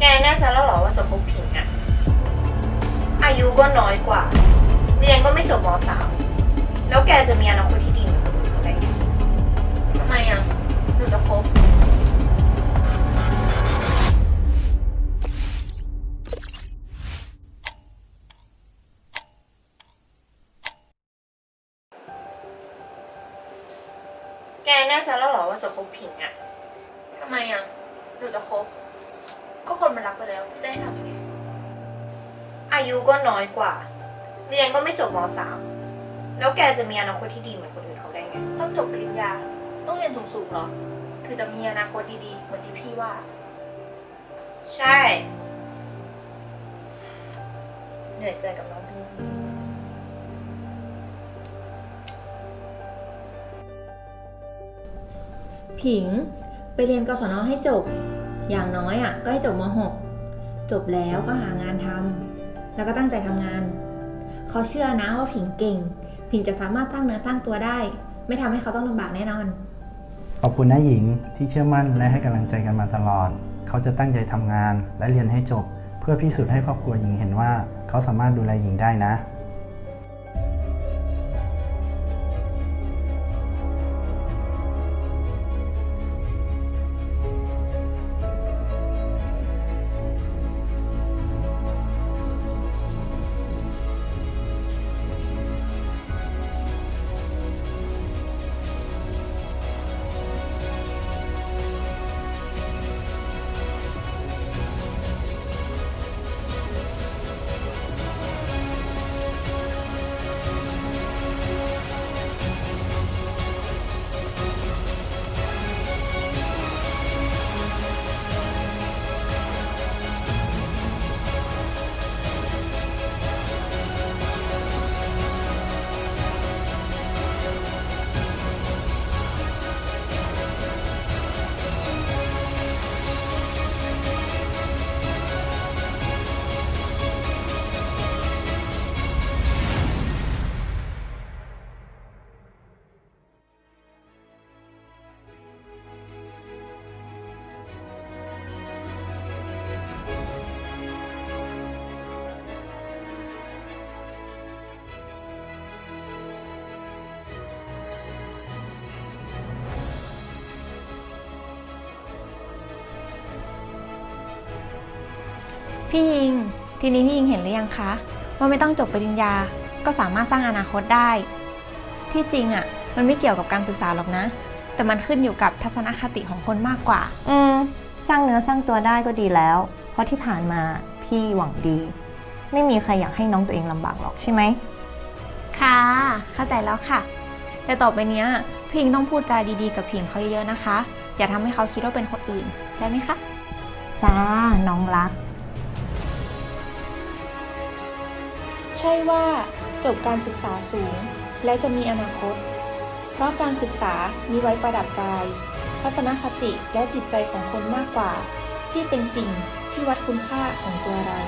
แกแน่ใจแล้วเหรอว่าจะคบผิงอะอายุก็น้อยกว่า เรียนก็ไม่จบมสามแล้วแกจะมีอนาคตที่ดีเหมือนคนอื่นเขาได้ไงทำไมอะหนูจะคบแกแน่ใจแล้วเหรอว่าจะคบผิงอะทำไมอะหนูจะคบ ก็คนมันรักไปแล้วจะให้ทำยังไงอายุก็น้อยกว่า เรียนก็ไม่จบมสามแล้วแกจะมีอนาคตที่ดีเหมือนคนอื่นเขาได้ไง ต้องจบปริญญา ต้องเรียนสูงๆเหรอถึงจะมีอนาคตดีๆ เหมือนที่พี่ว่า ใช่ เหนื่อยใจกับน้องพี่จริงผิง ไปเรียนกศนให้จบ อย่างน้อยอะก็ให้จบม .6 จบแล้วก็หางานทำแล้วก็ตั้งใจทำงาน เขาเชื่อนะว่าผิงเก่ง ผิงจะสามารถสร้างเนื้อสร้างตัวได้ ไม่ทำให้เขาต้องลำบากแน่นอน ขอบคุณนะหญิงที่เชื่อมั่นและให้กำลังใจกันมาตลอด เขาจะตั้งใจทำงานและเรียนให้จบ เพื่อพิสูจน์ให้ครอบครัวหญิงเห็นว่า เขาสามารถดูแลหญิงได้นะ พี่ยิง ทีนี้พี่ยิงเห็นหรือยังคะ ว่าไม่ต้องจบปริญญา ก็สามารถสร้างอนาคตได้ ที่จริงอะ่ะ มันไม่เกี่ยวกับการศึกษาหรอกนะ แต่มันขึ้นอยู่กับทัศนคติของคนมากกว่า อืม สร้างเนื้อสร้างตัวได้ก็ดีแล้ว เพราะที่ผ่านมาพี่หวังดี ไม่มีใครอยากให้น้องตัวเองลำบากหรอกใช่ไหม ค่ะ เข้าใจแล้วค่ะ แต่ต่อไปเนี้ยพิงต้องพูดจาดีๆกับพิงเขาเยอะๆนะคะ อย่าทำให้เขาคิดว่าเป็นคนอื่นได้ไหมคะ จ้า น้องรัก ใช่ว่าจบการศึกษาสูง แล้วจะมีอนาคต เพราะการศึกษามีไว้ประดับกาย ทัศนคติและจิตใจของคนมากกว่า ที่เป็นสิ่งที่วัดคุณค่าของตัวเรา